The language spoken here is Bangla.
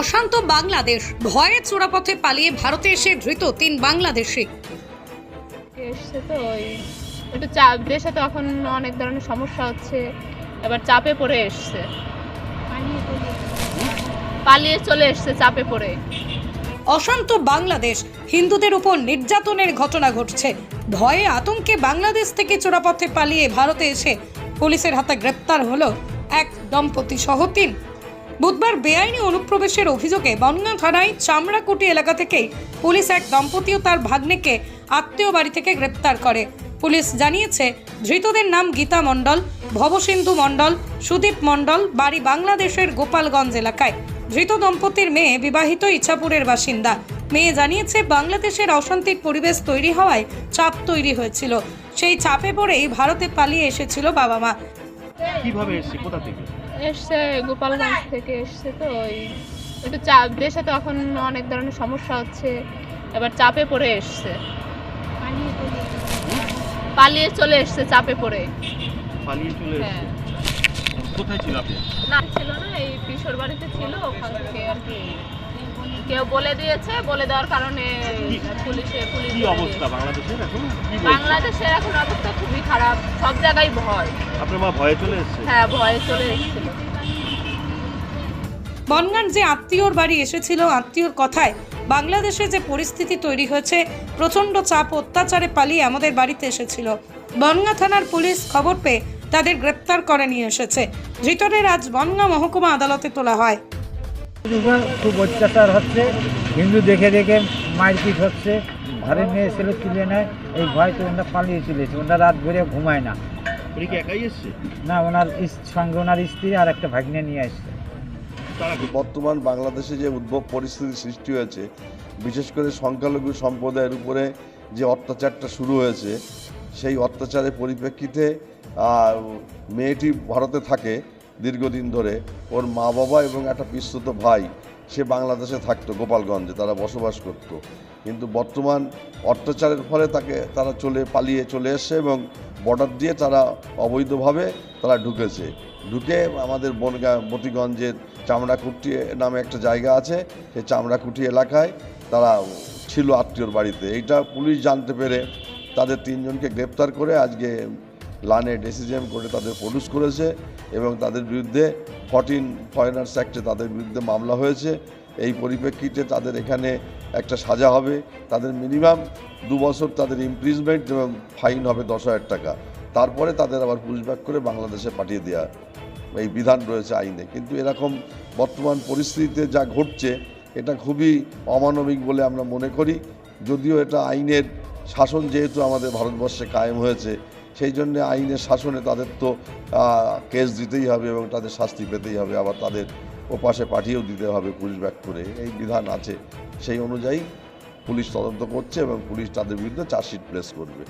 অশান্ত বাংলাদেশ। ভয়ে চোরাপথে পালিয়ে ভারতে এসে ধৃত তিন বাংলাদেশি। এসছে তো ওই একটু চাপ দেশে তো এখন অনেক ধরনের সমস্যা হচ্ছে এবার চাপে পড়ে এসছে। পালিয়ে চলে এসছে চাপে পড়ে। অশান্ত বাংলাদেশ হিন্দুদের উপর নির্যাতনের ঘটনা ঘটছে। ভয়ে আতঙ্কে বাংলাদেশ থেকে চোরাপথে পালিয়ে ভারতে এসে পুলিশের হাতে গ্রেপ্তার হলো এক দম্পতি সহ তিন। বুধবার বেআইনি অনুপ্রবেশের অভিযোগে বনগাঁ থানায় চামড়াকুটি এলাকা থেকেই পুলিশ এক দম্পতি ও তার ভাগ্নেকে আত্মীয় বাড়ি থেকে গ্রেপ্তার করে। পুলিশ জানিয়েছে, ধৃতদের নাম গীতা মণ্ডল, ভবসিন্ধু মণ্ডল, সুদীপ মণ্ডল, বাড়ি বাংলাদেশের গোপালগঞ্জ এলাকায়। ধৃত দম্পতির মেয়ে বিবাহিত ইচ্ছাপুরের বাসিন্দা। মেয়ে জানিয়েছে, বাংলাদেশের অশান্তির পরিবেশ তৈরি হওয়ায় চাপ তৈরি হয়েছিল। সেই চাপে পড়েই ভারতে পালিয়ে এসেছিল বাবা মা। কীভাবে এসছে? কোথা থেকে? এসছে গোপালগঞ্জ থেকে এসছে তো ওই একটু চাপ দেশে তো এখন অনেক ধরনের সমস্যা হচ্ছে এবার চাপে পড়ে এসছে। পালিয়ে চলে এসছে চাপে পড়ে। পালিয়ে চলে হ্যাঁ। এসছে কোথায় ছিল আপনি? না ছিল না এই কিশোর বাড়িতে ছিল ওখান থেকে আর কি। কেউ বলে দিয়েছে বলে দেওয়ার কারণে পুলিশে পুলিশ কি অবস্থা বাংলাদেশের এখন? কি বাংলাদেশের এখন অবস্থা খুবই খারাপ সব জায়গায় ভয়। আপনার মা ভয়ে চলে এসছে? হ্যাঁ ভয়ে চলে এসেছিল বনগাঁর যে আত্মীয়র বাড়ি এসেছিল আত্মীয়র কথায় বাংলাদেশে যে পরিস্থিতি তৈরি হয়েছে প্রচণ্ড চাপ অত্যাচারে পালিয়ে আমাদের বাড়িতে এসেছিল। বনগাঁ থানার পুলিশ খবর পেয়ে তাদের গ্রেপ্তার করে নিয়ে এসেছে। ধৃতদের আজ বনগাঁ মহকুমা আদালতে তোলা হয়। খুব অত্যাচার হচ্ছে। হিন্দু দেখে দেখে মারপিট হচ্ছে। ঘরে মেয়ে ছেলে তুলে নেয়। এই ভয় তো ওনারা পালিয়ে চলেছে ওনারা রাত ভরে ঘুমায় না। না ওনার ইস- সঙ্গে ওনার স্ত্রী আর একটা ভাগ্নে নিয়ে আসছে। বর্তমান বাংলাদেশে যে উদ্ভব পরিস্থিতি সৃষ্টি হয়েছে বিশেষ করে সংখ্যালঘু সম্প্রদায়ের উপরে যে অত্যাচারটা শুরু হয়েছে সেই অত্যাচারের পরিপ্রেক্ষিতে মেয়েটি ভারতে থাকে। দীর্ঘদিন ধরে ওর মা বাবা এবং একটা পিস্তুত ভাই, সে বাংলাদেশে থাকতো, গোপালগঞ্জে। তারা বসবাস করত। কিন্তু বর্তমান অত্যাচারের ফলে তাকে, তারা চলে, পালিয়ে চলে এসছে এবং বর্ডার দিয়ে তারা অবৈধভাবে তারা ঢুকেছে। ঢুকে আমাদের বনগা, মতিগঞ্জের চামড়াকুটি নামে একটা জায়গা আছে। সেই চামড়াকুটি এলাকায় তারা ছিল আত্মীয়র বাড়িতে। এইটা পুলিশ জানতে পেরে তাদের তিনজনকে গ্রেপ্তার করে আজকে লানে ডেসিজিএম করে তাদের প্রডিউস করেছে এবং তাদের বিরুদ্ধে ফর্টিন ফরেনার্স অ্যাক্টে তাদের বিরুদ্ধে মামলা হয়েছে। এই পরিপ্রেক্ষিতে তাদের এখানে একটা সাজা হবে। তাদের মিনিমাম দু বছর তাদের ইমপ্রিজমেন্ট এবং ফাইন হবে দশ হাজার টাকা। তারপরে তাদের আবার পুশব্যাক করে বাংলাদেশে পাঠিয়ে দেওয়া এই বিধান রয়েছে আইনে। কিন্তু এরকম বর্তমান পরিস্থিতিতে যা ঘটছে, এটা খুবই অমানবিক বলে আমরা মনে করি। যদিও এটা আইনের শাসন যেহেতু আমাদের ভারতবর্ষে কায়েম হয়েছে সেই জন্য আইনের শাসনে তাদের তো কেস দিতেই হবে এবং তাদের শাস্তি পেতেই হবে। আবার তাদের ওপাশে পাঠিয়েও দিতে হবে পুলিশ ব্যাক করে। এই বিধান আছে। সেই অনুযায়ী পুলিশ তদন্ত করছে এবং পুলিশ তাদের বিরুদ্ধে চার্জশিট প্লেস করবে।